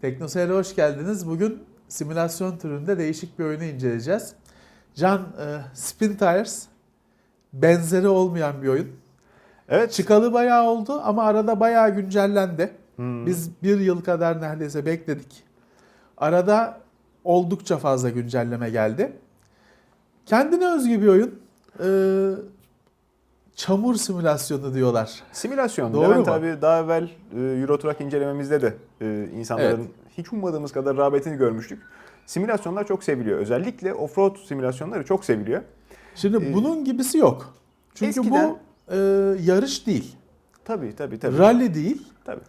Teknoseyir'e hoş geldiniz. Bugün simülasyon türünde değişik bir oyunu inceleyeceğiz. Can, e, Spin Tires benzeri olmayan bir oyun. Evet. Çıkalı bayağı oldu ama arada bayağı güncellendi. Hmm. Biz bir yıl kadar neredeyse bekledik. Arada oldukça fazla güncelleme geldi. Kendine özgü bir oyun. Ee, çamur simülasyonu diyorlar. Simülasyon. Doğru Levent mu? abi daha evvel e, Euro Truck incelememizde de e, insanların Evet. hiç ummadığımız kadar rağbetini görmüştük. Simülasyonlar çok seviliyor. Özellikle offroad simülasyonları çok seviliyor. Şimdi Ee, bunun gibisi yok. Çünkü eskiden- bu e, yarış değil. Tabii tabii tabii. Rally değil. Tabii.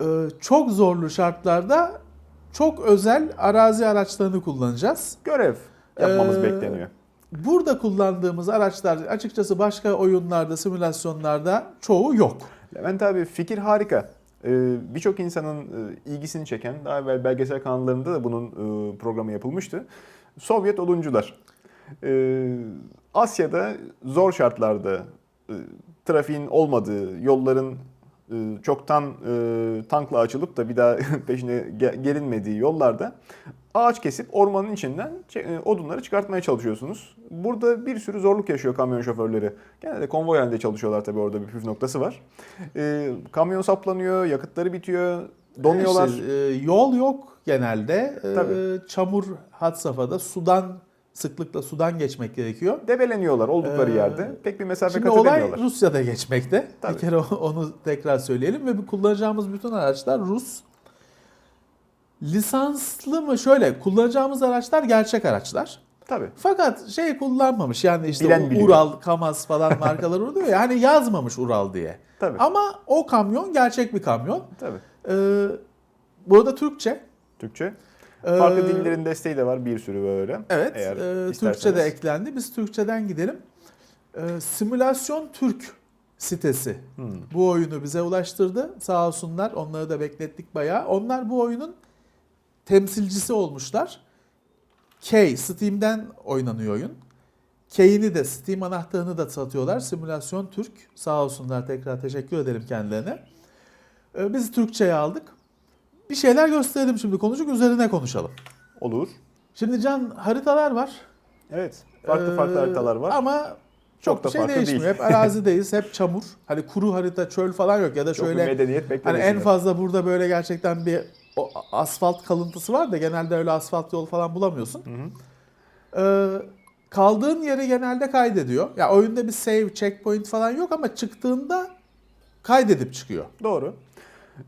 e, çok zorlu şartlarda çok özel arazi araçlarını kullanacağız. Görev yapmamız Ee, bekleniyor. Burada kullandığımız araçlar açıkçası başka oyunlarda, simülasyonlarda çoğu yok. Levent abi fikir harika. Ee, Birçok insanın e, ilgisini çeken, daha evvel belgesel kanallarında da bunun e, programı yapılmıştı. Sovyet oduncular. Ee, Asya'da zor şartlarda, e, trafiğin olmadığı, yolların çoktan tankla açılıp da bir daha peşine ge- gelinmediği yollarda ağaç kesip ormanın içinden e, odunları çıkartmaya çalışıyorsunuz. Burada bir sürü zorluk yaşıyor kamyon şoförleri. Genelde konvoy halinde çalışıyorlar tabii orada bir püf noktası var. E, kamyon saplanıyor, yakıtları bitiyor, donuyorlar. İşte, e, yol yok genelde. E, çamur had safhada sudan sıklıkla sudan geçmek gerekiyor. Debeleniyorlar oldukları Ee, yerde. Pek bir mesafe Şimdi kat olay edemiyorlar. Rusya'da geçmekte. Tabii. Bir kere onu tekrar söyleyelim ve kullanacağımız bütün araçlar Rus. Lisanslı mı? Şöyle kullanacağımız araçlar gerçek araçlar. Tabii. Fakat şey kullanmamış yani işte Bilen biliyor. Ural, Kamaz falan markalar oluyor ya hani yazmamış Ural diye. Tabii. Ama o kamyon gerçek bir kamyon. Tabii. Ee, bu arada Türkçe. Türkçe. Ee, Farklı dillerin desteği de var bir sürü böyle. Evet, Eğer e, isterseniz. Türkçe de eklendi. Biz Türkçeden gidelim. E, Simülasyon Türk sitesi Hmm. bu oyunu bize ulaştırdı. Sağ olsunlar. Onları da beklettik bayağı. Onlar bu oyunun temsilcisi olmuşlar. K, Steam'den oynanıyor oyun. K'ini de Steam anahtarını da satıyorlar. Simülasyon Türk. Sağ olsunlar tekrar teşekkür ederim kendilerine. E, Biz Türkçe'ye aldık. Bir şeyler gösterelim şimdi konuştuk üzerine konuşalım. Olur. Şimdi Can haritalar var. Evet. Farklı farklı Ee, haritalar var. Ama çok, Çok da şey farklı değişmiyor. değil. Hep arazideyiz, hep çamur. Hani kuru harita, çöl falan yok ya da Çok şöyle medeniyet hani en fazla burada böyle gerçekten bir o asfalt kalıntısı var da genelde öyle asfalt yol falan bulamıyorsun. Hı hı. Ee, kaldığın yeri genelde kaydediyor. Ya oyunda bir save, checkpoint falan yok ama çıktığında kaydedip çıkıyor. Doğru.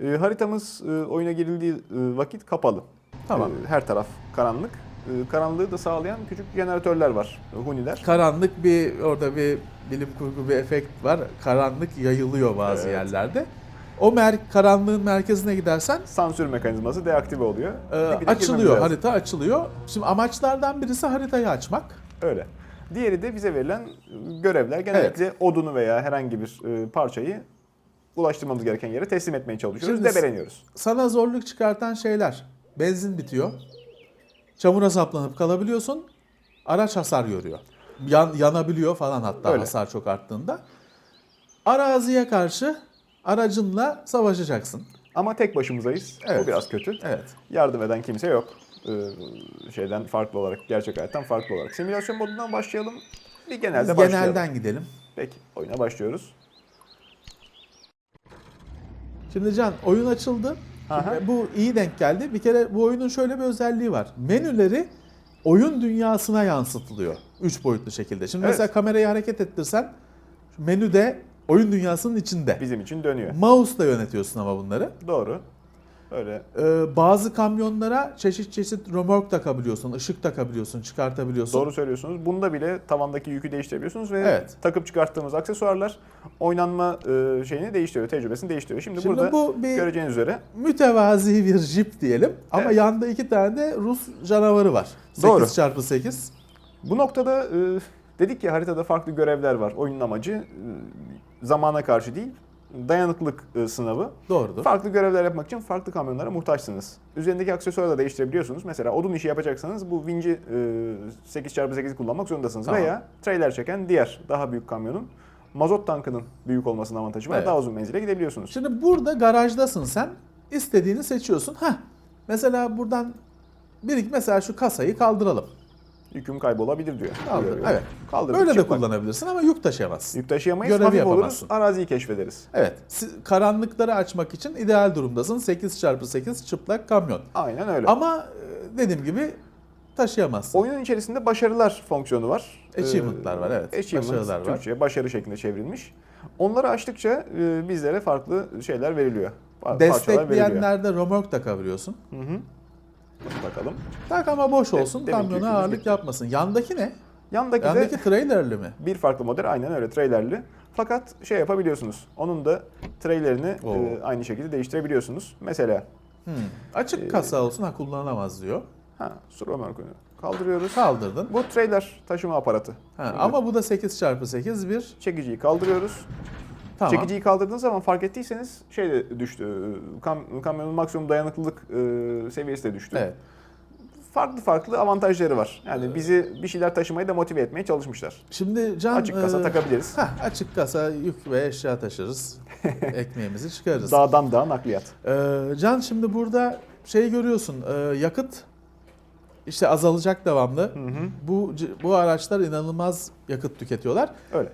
Ee, haritamız e, oyuna girildiği e, vakit kapalı. Tamam. Ee, her taraf karanlık. Ee, karanlığı da sağlayan küçük jeneratörler var. e, Huniler. Karanlık bir orada bir bilim kurgu bir efekt var. Karanlık yayılıyor bazı Evet. yerlerde. O mer karanlığın merkezine gidersen Sansür mekanizması deaktive oluyor. Girmemiz açılıyor, harita açılıyor. Şimdi amaçlardan birisi haritayı açmak. Öyle. Diğeri de bize verilen görevler. Genellikle odunu veya herhangi bir e, parçayı ulaştırmamız gereken yere teslim etmeye çalışıyoruz. Şimdi- Debeleniyoruz. Sana zorluk çıkartan şeyler. Benzin bitiyor. Çamura saplanıp kalabiliyorsun. Araç hasar görüyor. Yan, yanabiliyor falan hatta Öyle. hasar çok arttığında. Araziye karşı aracınla savaşacaksın. Ama tek başımızayız. Evet. O biraz kötü. Evet. Yardım eden kimse yok. Ee, şeyden farklı olarak, gerçek hayattan farklı olarak. Simülasyon modundan başlayalım. Bir genelde Biz başlayalım. genelden gidelim. Peki, oyuna başlıyoruz. Şimdi Can oyun açıldı. Şimdi Bu iyi denk geldi. Bir kere bu oyunun şöyle bir özelliği var. Menüleri oyun dünyasına yansıtılıyor. Üç boyutlu şekilde. Şimdi Evet. mesela kamerayı hareket ettirsen menüde oyun dünyasının içinde. Bizim için dönüyor. Mouse'la yönetiyorsun ama bunları. Doğru. Öyle. Ee, bazı kamyonlara çeşit çeşit römork takabiliyorsun, ışık takabiliyorsun, çıkartabiliyorsun. Doğru söylüyorsunuz. Bunda bile tavandaki yükü değiştirebiliyorsunuz ve Evet. takıp çıkarttığımız aksesuarlar oynanma e, şeyini değiştiriyor, tecrübesini değiştiriyor. Şimdi, Şimdi burada bu bir göreceğiniz üzere mütevazi bir jip diyelim. Ama Evet. yanda iki tane de Rus canavarı var. Doğru. 8x8. bu noktada e, dedik ki haritada farklı görevler var. Oyunun amacı e, zamana karşı değil, dayanıklılık e, sınavı. Doğrudur. Farklı görevler yapmak için farklı kamyonlara muhtaçsınız. Üzerindeki aksesuarı da değiştirebiliyorsunuz. Mesela odun işi yapacaksanız bu vinci e, 8x8'i kullanmak zorundasınız. Tamam. Veya trailer çeken diğer daha büyük kamyonun mazot tankının büyük olmasının avantajı var. Evet. Daha uzun menzile gidebiliyorsunuz. Şimdi burada garajdasın sen. İstediğini seçiyorsun. Heh, Mesela buradan bir mesela şu kasayı kaldıralım. Yüküm kaybolabilir diyor. Kaldır. Evet. Kaldırdık, Böyle de çıplak. kullanabilirsin ama yük taşıyamazsın. Yük taşıyamayız, Görevi hafif oluruz, yapamazsın. araziyi keşfederiz. Evet. Karanlıkları açmak için ideal durumdasın. 8x8 çıplak kamyon. Aynen öyle. Ama e, dediğim gibi taşıyamazsın. Oyunun içerisinde başarılar fonksiyonu var. Achievement'lar var, evet. Achievement, Başarılar var. Türkçe'ye başarı şeklinde çevrilmiş. Onları açtıkça e, bizlere farklı şeyler veriliyor. Parçalar veriliyor. Destekleyenlerde römork da kavruyorsun. Hı hı. Bakalım. Tak ama boş olsun. ki kamyona ağırlık bitti. yapmasın. Yandaki ne? Yandaki, de Yandaki trailerli mi? bir farklı model aynen öyle trailerli. Fakat şey yapabiliyorsunuz. Onun da trailerini Oo. e, aynı şekilde değiştirebiliyorsunuz. Mesela Hmm. Açık Ee, kasa olsun ha kullanılamaz diyor. ha, Stromerkon'u kaldırıyoruz. Kaldırdın. Bu trailer taşıma aparatı. Ha, ama bu da 8x8 bir. Çekiciyi kaldırıyoruz. Tamam. Çekiciyi kaldırdığınız zaman fark ettiyseniz şey de düştü. Kam, kamyonun maksimum dayanıklılık e, seviyesi de düştü. Evet. Farklı farklı avantajları var. Yani bizi bir şeyler taşımaya da motive etmeye çalışmışlar. Şimdi Can Açık kasa e, takabiliriz. heh, açık kasa yük ve eşya taşırız. Ekmeğimizi çıkarırız. Dağdan dağa nakliyat. Ee, Can şimdi burada şey görüyorsun. e, yakıt işte azalacak devamlı. Hı hı. Bu bu araçlar inanılmaz yakıt tüketiyorlar. Öyle.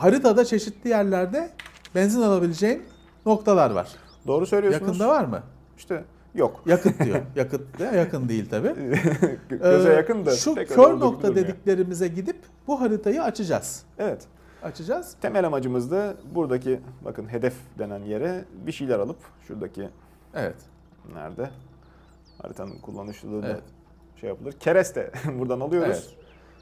Haritada çeşitli yerlerde benzin alabileceğin noktalar var. Doğru söylüyorsunuz. Yakında var mı? İşte yok. Yakıt diyor. yakıt da yakın değil tabii. Göze Ee, yakın da. Şu kör nokta durmuyor. dediklerimize gidip bu haritayı açacağız. Evet. Açacağız. Temel amacımız da buradaki bakın hedef denen yere bir şeyler alıp şuradaki Evet. nerede? Haritanın kullanışlılığı da Evet. şey yapılır. Kereste buradan alıyoruz.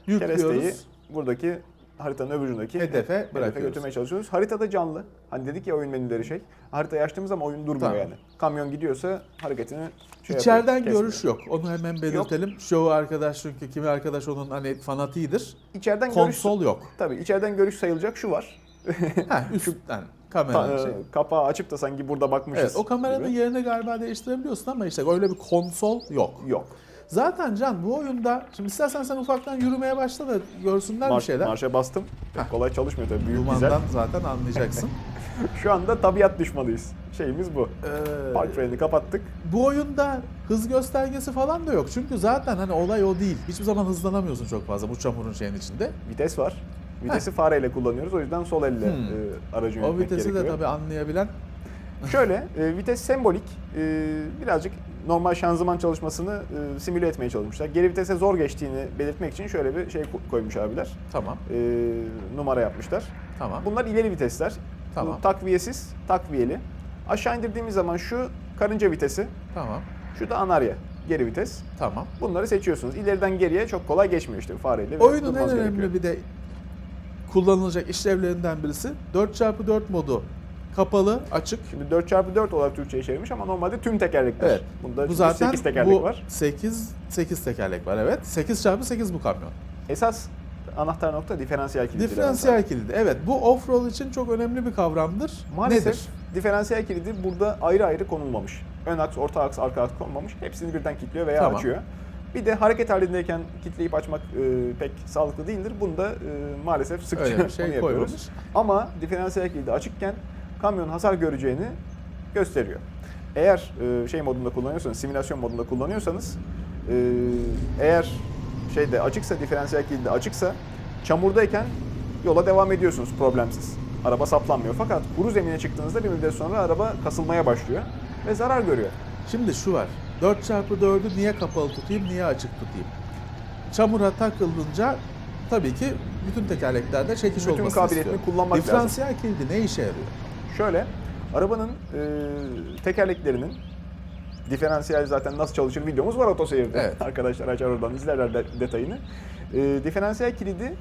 Evet. Keresteyi Yüklüyoruz. buradaki haritanın öbür ucundaki Hedefe hedefe bırakıyoruz. götürmeye çalışıyoruz. Haritada canlı. Hani dedik ya oyun menüleri şey. Haritayı açtığımız zaman oyun durmuyor Tamam. yani. Kamyon gidiyorsa hareketini şey İçeriden yapıyor, kesmiyor. görüş yok. Onu hemen belirtelim. Çoğu arkadaş çünkü kimi arkadaş onun hani fanatiğidir. İçeriden görüş Konsol yok. Tabii içeriden görüş sayılacak şu var. ha, üstten Ta- kamera e, şey. kapağı açıp da sanki burada bakmışız. Evet, o kameranın gibi. yerini galiba değiştirebiliyorsun ama işte öyle bir konsol yok. yok. Zaten Can bu oyunda şimdi istersen sen ufaktan yürümeye başla da görsünler bir Marş, şeyler. marşa bastım. Pek kolay çalışmıyor tabii. Büyük Dumandan dizel. zaten anlayacaksın. Şu anda tabiat düşmanıyız. Şeyimiz bu. Ee, Park freni kapattık. bu oyunda hız göstergesi falan da yok. Çünkü zaten hani olay o değil. Hiçbir zaman hızlanamıyorsun çok fazla bu çamurun şeyin içinde. Vites var. Vitesi fareyle kullanıyoruz. O yüzden sol elle Hmm. e, aracı O yönetmek vitesi de gerekiyor. tabii anlayabilen Şöyle, e, vites sembolik. E, birazcık normal şanzıman çalışmasını e, simüle etmeye çalışmışlar. Geri vitese zor geçtiğini belirtmek için şöyle bir şey ko- koymuş abiler. tamam E, numara yapmışlar. tamam Bunlar ileri vitesler. Tamam. Bu takviyesiz, takviyeli. Aşağı indirdiğimiz zaman şu karınca vitesi, tamam şu da anarya, geri vites. tamam. Bunları seçiyorsunuz. İleriden geriye çok kolay geçmiyor işte fareyle. Oyunun en önemli gerekiyor. bir de kullanılacak işlevlerinden birisi 4x4 modu kapalı, açık. Şimdi 4x4 olarak Türkçe'ye çevirmiş ama normalde tüm tekerlekler. Evet. Bunda Bu zaten 8 tekerlek bu var. 8 8 tekerlek var evet. 8x8 bu kamyon. Esas anahtar nokta diferansiyel kilidi. Diferansiyel kilidi. Evet bu off-road için çok önemli bir kavramdır. Maalesef Nedir? diferansiyel kilidi burada ayrı ayrı konulmamış. Ön aks, orta aks, arka aks konulmamış. Hepsini birden kilitliyor veya Tamam. açıyor. Bir de hareket halindeyken kilitleyip açmak e, pek sağlıklı değildir. Bunu da e, maalesef sıkça Öyle bir onu şey yapıyoruz. Ama diferansiyel kilidi açıkken kamyonun hasar göreceğini gösteriyor. Eğer e, şey modunda kullanıyorsanız, simülasyon modunda kullanıyorsanız e, eğer şeyde açıksa, diferansiyel kilidi açıksa çamurdayken yola devam ediyorsunuz problemsiz. Araba saplanmıyor. Fakat kuru zemine çıktığınızda bir müddet sonra araba kasılmaya başlıyor ve zarar görüyor. Şimdi şu var. 4x4'ü niye kapalı tutayım, niye açık tutayım? Çamura takılınca tabii ki bütün tekerleklerde çekiş Bütün olmasını kabiliyetini istiyor. kullanmak lazım. Diferansiyel kilidi ne işe yarıyor? Şöyle, arabanın e, tekerleklerinin diferansiyel zaten nasıl çalışır videomuz var otoseyirde. Evet. Arkadaşlar açar oradan izlerler de- detayını. E, diferansiyel kilidi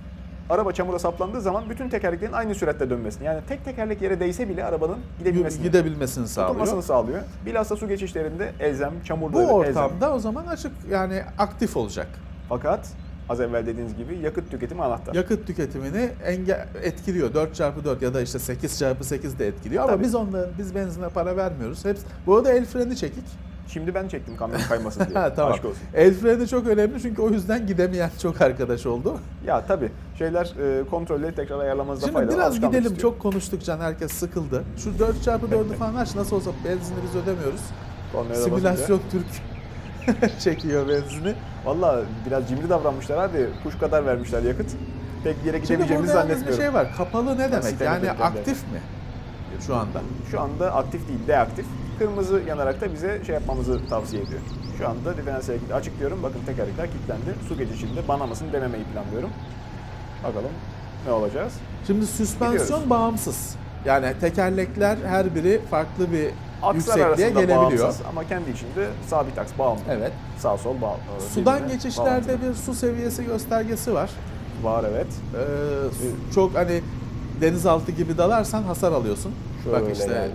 araba çamura saplandığı zaman bütün tekerleklerin aynı süratle dönmesini. Yani tek tekerlek yere değse bile arabanın gidebilmesini, Gidebilmesini sağlıyor. tutunmasını sağlıyor. Bilhassa su geçişlerinde elzem, çamurda Bu elzem. ortamda o zaman açık yani aktif olacak. Fakat az evvel dediğiniz gibi yakıt tüketimi anahtar. Yakıt tüketimini enge etkiliyor. 4x4 ya da işte 8x8 de etkiliyor ama Tabii. biz onların biz benzine para vermiyoruz. Hepsi bu arada el freni çekik. Şimdi ben çektim kamyon kaymasın diye. Ha, tamam. Aşk olsun. El freni çok önemli çünkü o yüzden gidemeyen çok arkadaş oldu. Ya tabii şeyler e, kontrolleri tekrar ayarlamanızda Şimdi fayda var. biraz gidelim. istiyor. Çok konuştuk Can. Herkes sıkıldı. Şu 4x4'ü falan aç. Nasıl olsa benzini biz ödemiyoruz. Simülasyon. Türk çekiyor benzini. Valla biraz cimri davranmışlar abi. Kuş kadar vermişler yakıt. Pek bir yere Şimdi gidemeyeceğimizi bir zannetmiyorum. şey var. Kapalı ne demek? Yani aktif mi şu anda? Şu anda aktif değil, deaktif. Kırmızı yanarak da bize şey yapmamızı tavsiye ediyor. Şu anda diferansiyel kilidi açık diyorum. Bakın tekerlekler kilitlendi. Su geçişinde banamasını denemeyi planlıyorum. Bakalım ne olacağız? Şimdi süspansiyon Gidiyoruz. bağımsız. Yani tekerlekler her biri farklı bir Akslar yüksekliğe arasında gelebiliyor. bağımsız ama kendi içinde sabit aks bağımlı. Evet. Sağ sol bağ. Sudan birbirine geçişlerde bağlantılı. bir su seviyesi göstergesi var. var evet. Ee, su- çok hani denizaltı gibi dalarsan hasar alıyorsun. Şöyle Bak işte yani.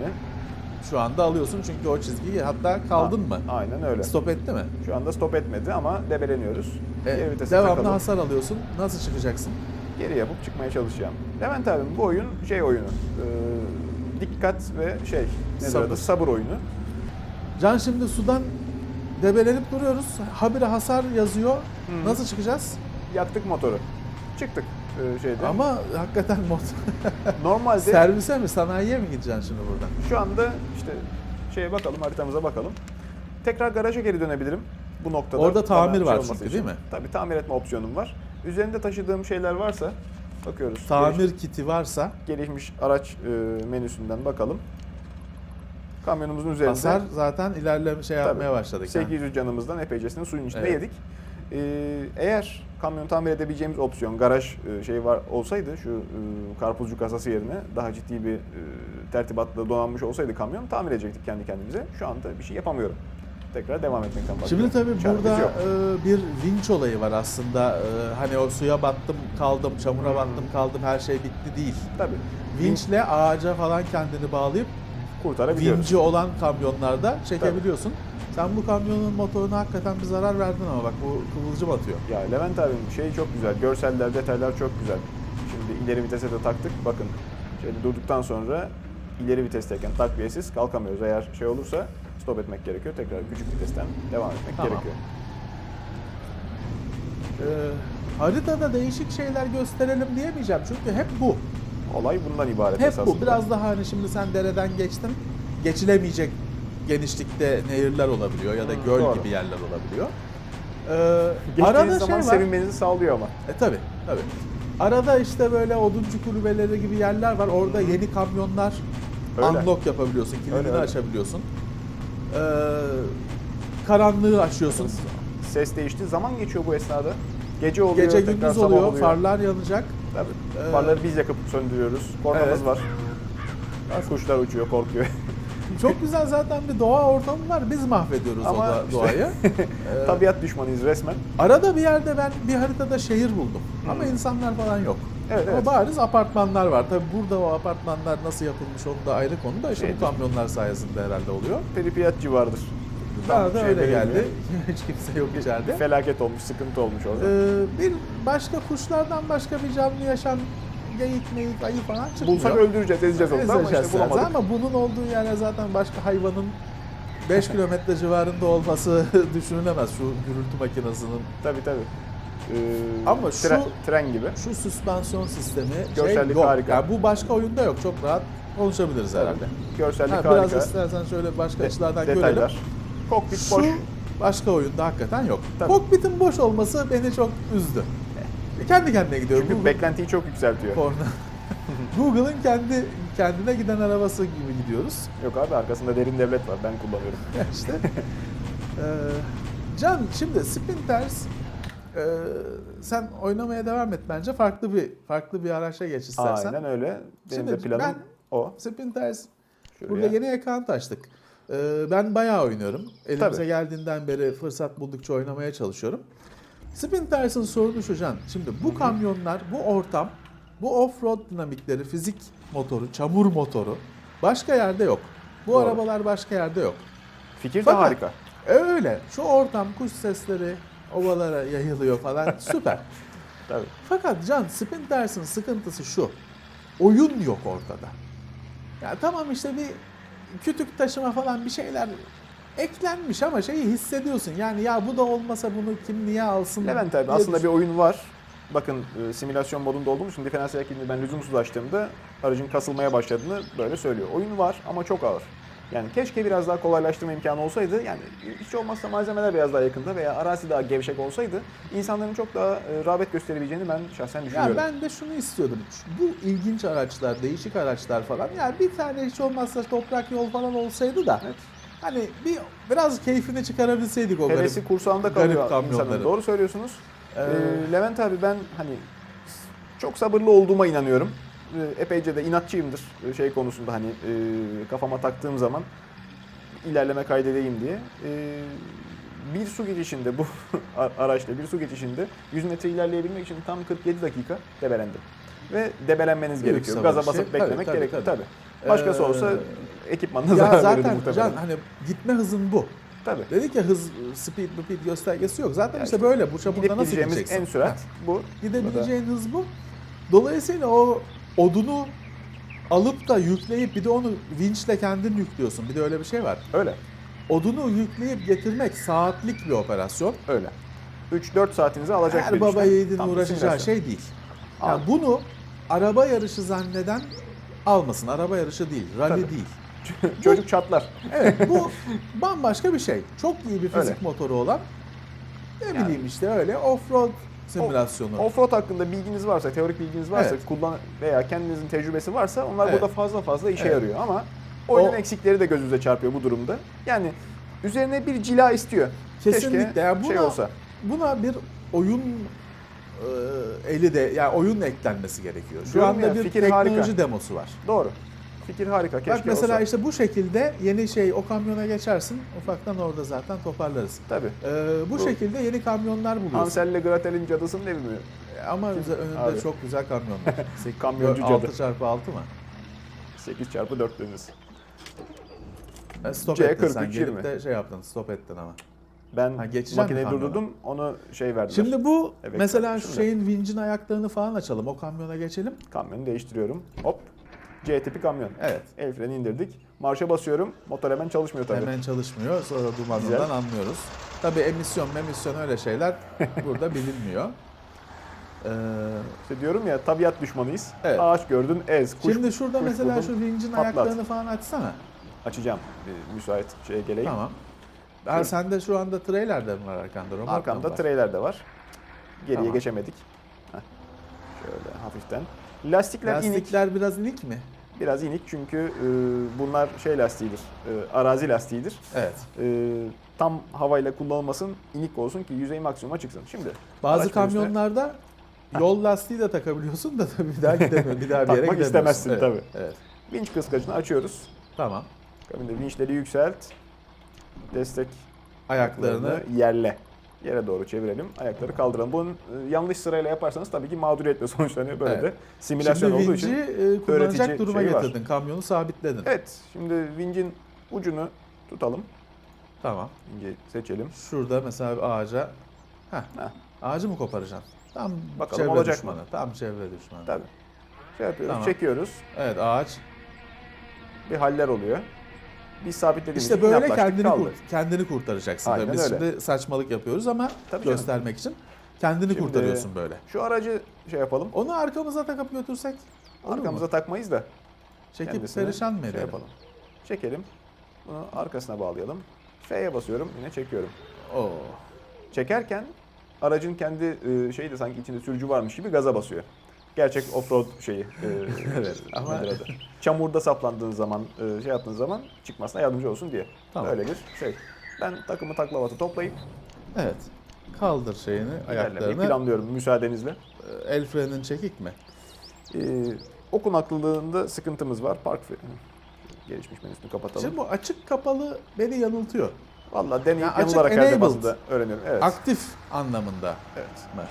şu anda alıyorsun çünkü o çizgiyi hatta kaldın mı? Aynen öyle. Stop etti mi? Şu anda stop etmedi ama debeleniyoruz. E, vitese devamlı takalım. hasar alıyorsun. Nasıl çıkacaksın? Geri yapıp çıkmaya çalışacağım. Levent abim bu oyun şey oyunu. Ee, dikkat ve şey nedir Sabır. adı? Sabır oyunu. Can şimdi sudan debelenip duruyoruz. Habire hasar yazıyor. Nasıl çıkacağız? Yaktık motoru. Çıktık şeyden. Ama hakikaten motor. normalde Servise mi, sanayiye mi gideceksin şimdi buradan? şu anda işte şeye bakalım haritamıza bakalım. Tekrar garaja geri dönebilirim bu noktada. Orada tamir şey var olması çünkü, için. değil mi? Tabii tamir etme opsiyonum var. Üzerinde taşıdığım şeyler varsa bakıyoruz. Geliş- Tamir kiti varsa gelişmiş araç e, menüsünden bakalım. Kamyonumuzun üzerinde hasar zaten ilerleme şey Tabii. yapmaya başladık. yani. 800 canımızdan epeycesini suyun içinde Evet. yedik. Ee, eğer kamyon tamir edebileceğimiz opsiyon garaj e, şey var olsaydı şu e, karpuzcu kasası yerine daha ciddi bir e, tertibatla donanmış olsaydı kamyon tamir edecektik kendi kendimize. Şu anda bir şey yapamıyorum. Tekrar devam etmekten başlıyorum. Şimdi tabii Çaremiz burada yok. e, bir vinç olayı var aslında. E, hani o suya battım kaldım, çamura battım kaldım her şey bitti değil. Tabii. Vinçle ağaca falan kendini bağlayıp kurtarabiliyoruz. vinci olan kamyonlarda çekebiliyorsun. Sen bu kamyonun motoruna hakikaten bir zarar verdin ama bak bu kıvılcım atıyor. Ya Levent abim şey çok güzel. Görseller, detaylar çok güzel. Şimdi ileri vitese de taktık. Bakın şöyle durduktan sonra ileri vitesteyken takviyesiz kalkamıyoruz. Eğer şey olursa stop etmek gerekiyor. Tekrar küçük vitesten devam etmek Tamam. gerekiyor. E, haritada değişik şeyler gösterelim diyemeyeceğim çünkü hep bu. Olay bundan ibaret Hep esasında. bu. Biraz daha hani şimdi sen dereden geçtin. Geçilemeyecek genişlikte nehirler olabiliyor ya da Hmm, göl doğru. gibi yerler olabiliyor. Ee, Geçtiğiniz arada zaman şey var. sevinmenizi sağlıyor ama. E tabi tabi. Arada işte böyle oduncu kulübeleri gibi yerler var. Orada yeni kamyonlar Öyle. unlock yapabiliyorsun. Kilidini Öyle, öyle. açabiliyorsun. Ee, karanlığı açıyorsun. Ses değişti. Zaman geçiyor bu esnada. Gece oluyor, Gece tekrar gündüz sabah oluyor. Farlar yanacak. Tabii. Ee, Farları biz yakıp söndürüyoruz. Kornamız Evet. var. Kuşlar uçuyor, korkuyor. Çok güzel zaten bir doğa ortamı var. Biz mahvediyoruz Ama o da, işte- doğayı. Ee, Tabiat düşmanıyız resmen. Arada bir yerde ben bir haritada şehir buldum. Ama insanlar falan yok. Evet, Ama evet. bariz apartmanlar var. Tabi burada o apartmanlar nasıl yapılmış onu da ayrı konu da işte bu kamyonlar sayesinde herhalde oluyor. Peripiyat civarıdır. Bana da şey öyle geldi. Hiç kimse yok Bir içeride. felaket olmuş, sıkıntı olmuş orada. Ee, bir başka kuşlardan başka bir canlı yaşam geyik meyik ayı falan çıkmıyor. Bulsak öldüreceğiz, ezeceğiz onu ama işte bulamadık. Ama bunun olduğu yere zaten başka hayvanın 5 kilometre civarında olması düşünülemez şu gürültü makinesinin. Tabii tabii. Ee, Ama şu- tre- tren gibi. Şu süspansiyon sistemi şey Görsellik yok. harika. Yani bu başka oyunda yok. Çok rahat konuşabiliriz herhalde. Görsellik Ha, biraz harika. istersen şöyle başka De- açılardan detaylar. görelim. Kokpit Şu boş. başka oyunda hakikaten yok. Tabii. Kokpitin boş olması beni çok üzdü. Kendi kendine gidiyor. Çünkü Google- beklentiyi çok yükseltiyor. Google'ın kendi kendine giden arabası gibi gidiyoruz. Yok abi arkasında derin devlet var. Ben kullanıyorum. işte. Ee, Can şimdi Spinters e, sen oynamaya devam et bence. Farklı bir farklı bir araçla geç istersen. Aynen öyle. Benim Şimdi de planım ben- o. Spinters burada yeni ekran açtık. Ee, ben bayağı oynuyorum. Elimize Tabii. geldiğinden beri fırsat buldukça oynamaya çalışıyorum. Spinters'ın sorunu şu Can. Şimdi bu kamyonlar, bu ortam, bu off-road dinamikleri, fizik motoru, çamur motoru başka yerde yok. Bu Doğru. arabalar başka yerde yok. Fikir de Fakat- harika. Öyle. Şu ortam, kuş sesleri ovalara yayılıyor falan süper. Tabii. Fakat Can Spinters'ın sıkıntısı şu. Oyun yok ortada. Ya tamam işte bir kütük taşıma falan bir şeyler eklenmiş ama şeyi hissediyorsun. Yani ya bu da olmasa bunu kim niye alsın? Levent abi aslında bir oyun var. Bakın e, simülasyon modunda olduğum için diferansiyel kilidini ben lüzumsuz açtığımda aracın kasılmaya başladığını böyle söylüyor. Oyun var ama çok ağır. Yani keşke biraz daha kolaylaştırma imkanı olsaydı. Yani hiç olmazsa malzemeler biraz daha yakında veya arazi daha gevşek olsaydı insanların çok daha e, rağbet gösterebileceğini ben şahsen düşünüyorum. Ya ben de şunu istiyordum. Bu ilginç araçlar, değişik araçlar falan. Yani bir tane hiç olmazsa toprak yol falan olsaydı da Evet. hani bir biraz keyfini çıkarabilseydik o Hevesi garip. kursağında garip kalıyor kamyonların. insanın. Doğru söylüyorsunuz. Ee, Ee, Levent abi ben hani çok sabırlı olduğuma inanıyorum. Ee, epeyce de inatçıyımdır e, şey konusunda hani e, kafama taktığım zaman ilerleme kaydedeyim diye. Bir su geçişinde bu araçla bir su geçişinde 100 metre ilerleyebilmek için tam 47 dakika debelendim. Ve debelenmeniz Büyük gerekiyor. Gaza basıp Tabii, beklemek tabii, gerekiyor tabii. tabii. Başkası Ee, olsa ekipmanına ya zarar verirdi zaten muhtemelen. Can hani gitme hızın bu. tabii. Dedik ya hız, speed, speed göstergesi yok. Zaten Ya işte böyle. Bu çapında nasıl gideceksin? en sürat Ha, bu. Gidebileceğin hız bu. Dolayısıyla o odunu alıp da yükleyip bir de onu vinçle kendin yüklüyorsun. Bir de öyle bir şey var. Öyle. Odunu yükleyip getirmek saatlik bir operasyon. Öyle. 3-4 saatinizi alacak Her bir baba yiğidin uğraşacağı şey değil. Yani Abi. bunu araba yarışı zanneden almasın. Araba yarışı değil, rally Tabii. değil. Çocuk çatlar. Evet bu bambaşka bir şey. Çok iyi bir fizik Öyle. motoru olan ne Yani- bileyim işte öyle offroad simülasyonu. Offroad hakkında bilginiz varsa, teorik bilginiz varsa, Evet. kullan veya kendinizin tecrübesi varsa onlar Evet. burada fazla fazla işe Evet. yarıyor ama oyunun O- eksikleri de gözünüze çarpıyor bu durumda. Yani üzerine bir cila istiyor. Kesinlikle. Keşke Yani şey buna- olsa. Buna bir oyun e, eli de yani oyun eklenmesi gerekiyor. Şu Diyorum anda ya, bir fikir teknoloji harika. demosu var. Doğru. Fikir harika. Keşke Bak mesela olsa. işte bu şekilde yeni şey o kamyona geçersin. Ufaktan orada zaten toparlarız. Tabii. Ee, bu, Bu- şekilde yeni kamyonlar buluyorsun. Hansel ile Gretel'in cadısının evi mi? Ama üze- önünde Abi. çok güzel kamyonlar. Kamyoncu cadı. 6 çarpı 6 mı? 8 çarpı 4 deniz. E, Stop C43, ettin sen. 20. Gelip de şey yaptın. Stop ettin ama. Ben Ha, makineyi durdurdum, onu şey verdiler. Şimdi bu Evet, mesela şu şeyin vincin ayaklarını falan açalım. O kamyona geçelim. Kamyonu değiştiriyorum. Hop. C tipi kamyon. Evet. El freni indirdik. Marşa basıyorum. Motor hemen çalışmıyor tabii. Hemen çalışmıyor. Sonra dumanından anlıyoruz. Tabii emisyon, memisyon öyle şeyler burada bilinmiyor. Ee, İşte diyorum ya tabiat düşmanıyız. Evet. Ağaç gördün ez. Kuş şimdi şurada kuş mesela buldun, şu vincin patlat. ayaklarını falan açsana. Açacağım. Bir müsait şeye geleyim. Tamam. Ben sende şu anda trailer de mi var arkanda? Arkamda var? trailer de var. Geriye Tamam. geçemedik. Heh. Şöyle hafiften. Lastikler inik. Lastikler biraz inik mi? Biraz inik çünkü e, bunlar şey lastiğidir. E, arazi lastiğidir. Evet. E, tam havayla kullanılmasın, inik olsun ki yüzey maksimuma çıksın. Şimdi Bazı kamyonlarda yol lastiği de takabiliyorsun da tabii bir daha gidemiyorsun. Bir daha bir yere Takmak gidemiyorsun. istemezsin evet. tabii. Evet. vinç kıskacını açıyoruz. Tamam. Kabinde vinçleri yükselt. Destek Ayaklarını ayaklarını yerle. Yere doğru çevirelim. Ayakları kaldıralım. Bunun e, yanlış sırayla yaparsanız tabii ki mağduriyetle sonuçlanıyor. Böyle Evet. de simülasyon Şimdi olduğu için. e, kullanacak duruma şeyi var. getirdin. Kamyonu sabitledin. Evet. Şimdi vincin ucunu tutalım. Tamam. Vinci seçelim. Şurada mesela bir ağaca Heh. Heh. Ağacı mı koparacaksın? Tam Bakalım çevre olacak düşmanı. mı? Tam çevre düşmanı. Tabii. Şey yapıyoruz. Tamam. Çekiyoruz. Evet ağaç. Bir haller oluyor. Biz sabitlediğimiz İşte böyle kendini kaldı. kurt, kendini kurtaracaksın. Aynen Biz öyle. şimdi saçmalık yapıyoruz ama Tabii canım. göstermek için kendini Şimdi- kurtarıyorsun böyle. Şu aracı şey yapalım. Onu arkamıza takıp götürsek Arkamıza mu? takmayız da Çekip kendisine perişan mı şey yapalım. Çekelim. Bunu arkasına bağlayalım. F'ye basıyorum. Yine çekiyorum. Oo. Çekerken aracın kendi e, şeyi de sanki içinde sürücü varmış gibi gaza basıyor. Gerçek offroad şeyi. e, Evet, ama-? Çamurda saplandığın zaman, e, şey yaptığın zaman çıkmasına yardımcı olsun diye. Tamam. Böyle bir şey. Ben takımı taklavatı toplayıp Evet. Kaldır şeyini, ilerlemeyi ayaklarını. planlıyorum müsaadenizle. Ee, El frenin çekik mi? E, okun aklılığında sıkıntımız var. Park fre- gelişmiş menüsünü kapatalım. Şimdi bu açık kapalı beni yanıltıyor. Vallahi deneyip Ya açık yanılarak her enabled. defasında öğreniyorum. Evet. Aktif anlamında. evet. mı?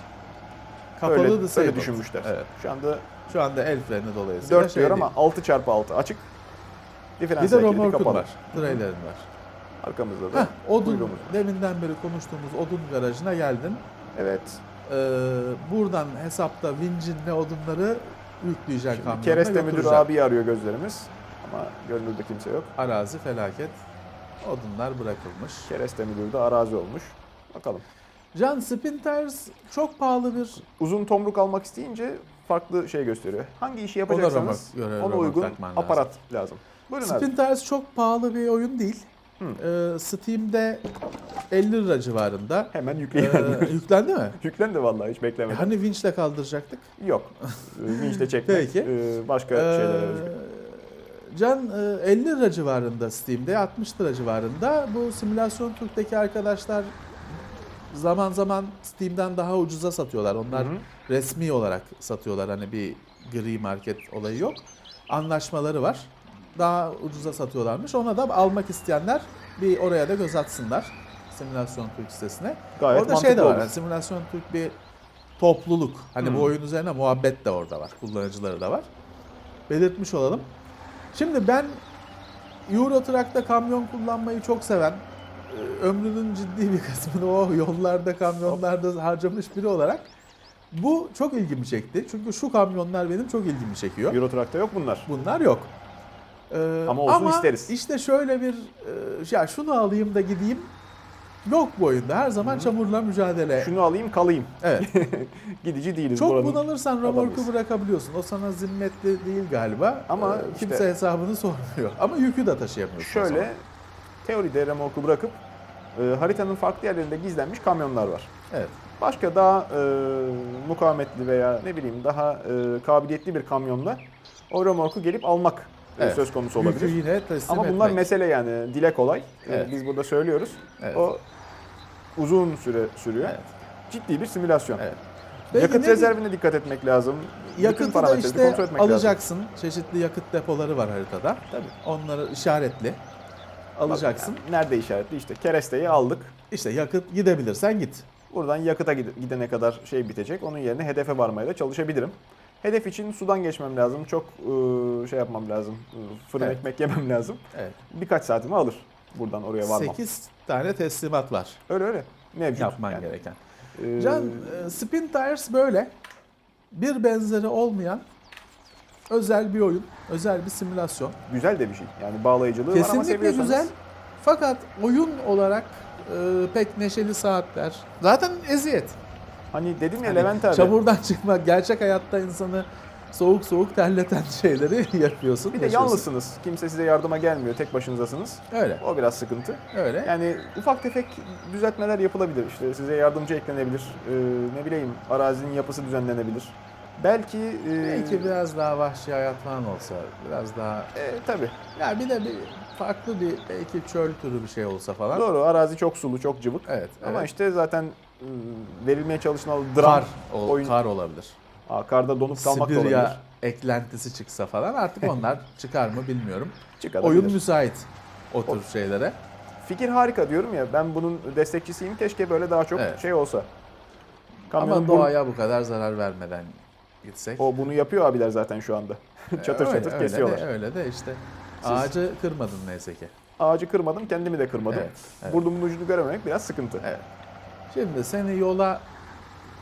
Kapalı öyle, disabled. öyle düşünmüşler. Evet. Şu anda Şu anda el freni dolayısıyla 4 şey diyor ama 6 çarpı 6 açık. Bir Diferansiyel de kapalı. var. Trailerin var. Arkamızda da Heh, odun, kuyruğumuz var. deminden beri konuştuğumuz odun garajına geldin. Evet. Ee, buradan hesapta vincinle odunları yükleyeceksin Şimdi kereste götüreceksin. abiyi arıyor gözlerimiz. Ama görünürde kimse yok. Arazi felaket. Odunlar bırakılmış. Kereste müdürü de arazi olmuş. Bakalım. Can Spinters çok pahalı bir Uzun tomruk almak isteyince farklı şey gösteriyor. Hangi işi Ona yapacaksanız ona römork uygun lazım. aparat lazım. Buyurun abi. Spin Tires çok pahalı bir oyun değil. Ee, Steam'de 50 lira civarında. Hemen Ee, yükleyin. yüklendi mi? Yüklendi vallahi hiç beklemedim. Hani vinçle kaldıracaktık. Yok. Ee, Vinçle çekmek. Peki. ee, başka Ee, şeylere özgü. Can e, 50 lira civarında Steam'de, 60 lira civarında. Bu simülasyon Türk'teki arkadaşlar zaman zaman Steam'den daha ucuza satıyorlar. Onlar Hı hı. resmi olarak satıyorlar. Hani bir gri market olayı yok. Anlaşmaları var. Daha ucuza satıyorlarmış. Ona da almak isteyenler bir oraya da göz atsınlar. Simülasyon Türk sitesine. Gayet orada şey de var. olur. yani Simülasyon Türk bir topluluk. Hani Hmm. bu oyun üzerine muhabbet de orada var. Kullanıcıları da var. Belirtmiş olalım. Şimdi ben Euro Truck'ta kamyon kullanmayı çok seven, ömrünün ciddi bir kısmını o yollarda, kamyonlarda harcamış biri olarak bu çok ilgimi çekti. Çünkü şu kamyonlar benim çok ilgimi çekiyor. Euro Truck'ta yok bunlar. Bunlar yok. Ee, Ama olsun isteriz. işte şöyle bir e, ya şunu alayım da gideyim yok bu oyunda. Her zaman çamurla mücadele. Şunu alayım kalayım. Evet. Gidici değiliz Çok buranın. bunalırsan römorku bırakabiliyorsun. O sana zimmetli değil galiba. Ama Ee, kimse işte- hesabını sormuyor. Ama yükü de taşıyamıyorsun. o Şöyle teoride remorku bırakıp e, haritanın farklı yerlerinde gizlenmiş kamyonlar var. Evet. Başka daha e, mukavemetli veya ne bileyim daha e, kabiliyetli bir kamyonla o remorku gelip almak e, Evet. söz konusu Yükü olabilir. yine teslim Ama bunlar etmek. mesele yani dile kolay. E, Evet. Biz burada söylüyoruz. Evet. O uzun süre sürüyor. Evet. Ciddi bir simülasyon. Evet. Peki Yakıt ne- rezervine dikkat etmek lazım. Yakıtı da işte kontrol etmek lazım. alacaksın. Çeşitli yakıt depoları var haritada. Tabii. Onları işaretli. Alacaksın. Bak, nerede işaretli? İşte keresteyi aldık. İşte yakıt gidebilirsen git. Buradan yakıta gide- gidene kadar şey bitecek. Onun yerine hedefe varmaya da çalışabilirim. Hedef için sudan geçmem lazım. Çok ıı, şey yapmam lazım. ıı, Fırın Evet. ekmek yemem lazım. Evet. Birkaç saatimi alır buradan oraya varmam. 8 tane teslimat var Öyle öyle. Mevcut. yapman yani. gereken. Can, e, Spin Tires böyle. Bir benzeri olmayan özel bir oyun, özel bir simülasyon. güzel de bir şey. Yani bağlayıcılığı var ama Kesinlikle seviyorsanız. güzel. Fakat oyun olarak e, pek neşeli saatler. Zaten eziyet. Hani dedim ya Hani Levent abi. Çamurdan çıkmak, gerçek hayatta insanı soğuk soğuk terleten şeyleri yapıyorsun. Bir de yaşıyorsun. yalnızsınız. Kimse size yardıma gelmiyor. Tek başınızasınız. Öyle, O biraz sıkıntı. öyle. Yani ufak tefek düzeltmeler yapılabilir. İşte size yardımcı eklenebilir. Ee, ne bileyim arazinin yapısı düzenlenebilir. Belki e, Belki biraz daha vahşi hayat falan olsa, biraz daha... e, tabii. Ya bir de bir farklı bir belki çöl türü bir şey olsa falan. Doğru arazi çok sulu, çok cıvık. Evet, Ama evet. işte zaten ıı, verilmeye çalışılan o dram kar, oyun kar olabilir. Aa, karda donup kalmak Sibirya olabilir. eklentisi çıksa falan artık onlar çıkar mı bilmiyorum. Çıkabilir. Oyun müsait o tür şeylere. Fikir harika diyorum ya. Ben bunun destekçisiyim. Keşke böyle daha çok Evet. şey olsa. Ama Kamyonun doğaya bu kadar zarar vermeden gitsek. O bunu yapıyor abiler zaten şu anda. çatır öyle- çatır öyle kesiyorlar. De, öyle de işte Siz- ağacı kırmadın neyse ki. Ağacı kırmadım, kendimi de kırmadım. Evet, evet. Burnumun ucunu görememek biraz sıkıntı. Evet. Şimdi seni yola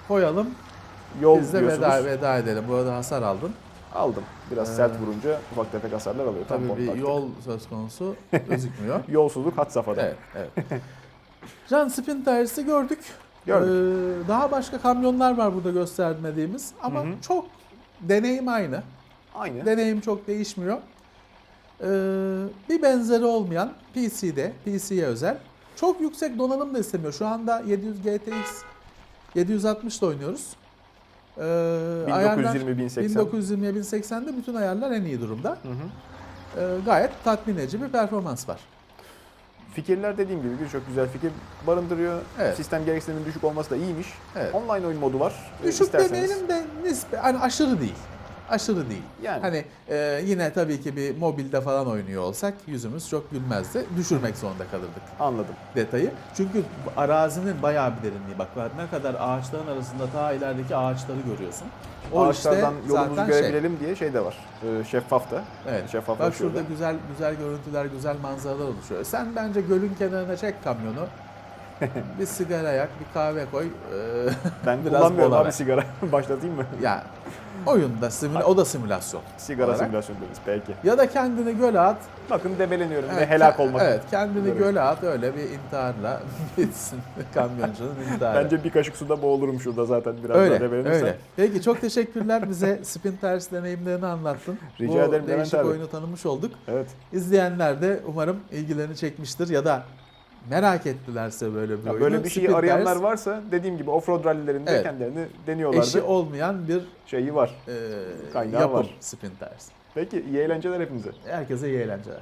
koyalım. Yol Biz de diyorsunuz. veda, veda edelim. Bu arada hasar aldın. Aldım. Biraz Ee, sert vurunca ufak tefek hasarlar alıyor. Tabii Tampon bir taktık. yol söz konusu gözükmüyor. Yolsuzluk had safhada. evet, evet. Can Spin Tires'ı gördük. Gördük. Ee, daha başka kamyonlar var burada göstermediğimiz ama Hı hı. çok deneyim aynı. Aynı. Deneyim çok değişmiyor. Ee, bir benzeri olmayan PC'de, PC'ye özel. Çok yüksek donanım da istemiyor. Şu anda 700 GTX 760 da oynuyoruz. Ee, ayarlar 1920 1080. 1920 1080'de bütün ayarlar en iyi durumda. Hı hı. Ee, gayet tatmin edici bir performans var. Fikirler dediğim gibi birçok güzel fikir barındırıyor. Evet. Sistem gereksiniminin düşük olması da iyiymiş. Evet. Online oyun modu var. Ee, Düşük isterseniz. demeyelim de nispe, hani aşırı değil. Aşırı değil. Yani. Hani e, yine tabii ki bir mobilde falan oynuyor olsak yüzümüz çok gülmezdi. Düşürmek zorunda kalırdık Anladım. detayı. Çünkü arazinin bayağı bir derinliği. Bak ne kadar ağaçların arasında ta ilerideki ağaçları görüyorsun. O Ağaçlardan işte yolumuzu şey. görebilelim diye şey de var. Ee, şeffaf da. Evet. Şeffaf Bak şurada güzel güzel görüntüler, güzel manzaralar oluşuyor. Sen bence gölün kenarına çek kamyonu. bir sigara yak, bir kahve koy. Ben Biraz kullanmıyorum mola abi ver. sigara. Başlatayım mı? yani oyunda simüla o da simülasyon. Sigara olarak. simülasyon deriz peki. Ya da kendini göle at. Bakın debeleniyorum ve helak ke- olmak. Evet, kendini Böyle. göle at öyle bir intiharla bitsin kamyoncunun intiharı. Bence bir kaşık suda boğulurum şurada zaten biraz öyle, daha debelenirsem. öyle. Peki çok teşekkürler bize Spin Ters deneyimlerini anlattın. Rica Bu ederim Levent değişik abi. oyunu tanımış olduk. Evet. İzleyenler de umarım ilgilerini çekmiştir ya da merak ettilerse böyle bir Ya oyunu. böyle bir şey Spin arayanlar Ters varsa dediğim gibi offroad rallilerinde Evet. kendilerini deniyorlardı. eşi olmayan bir Şeyi var. e, Kaynağı yapım var. Spin Ters. Peki iyi eğlenceler hepinize. Herkese iyi eğlenceler.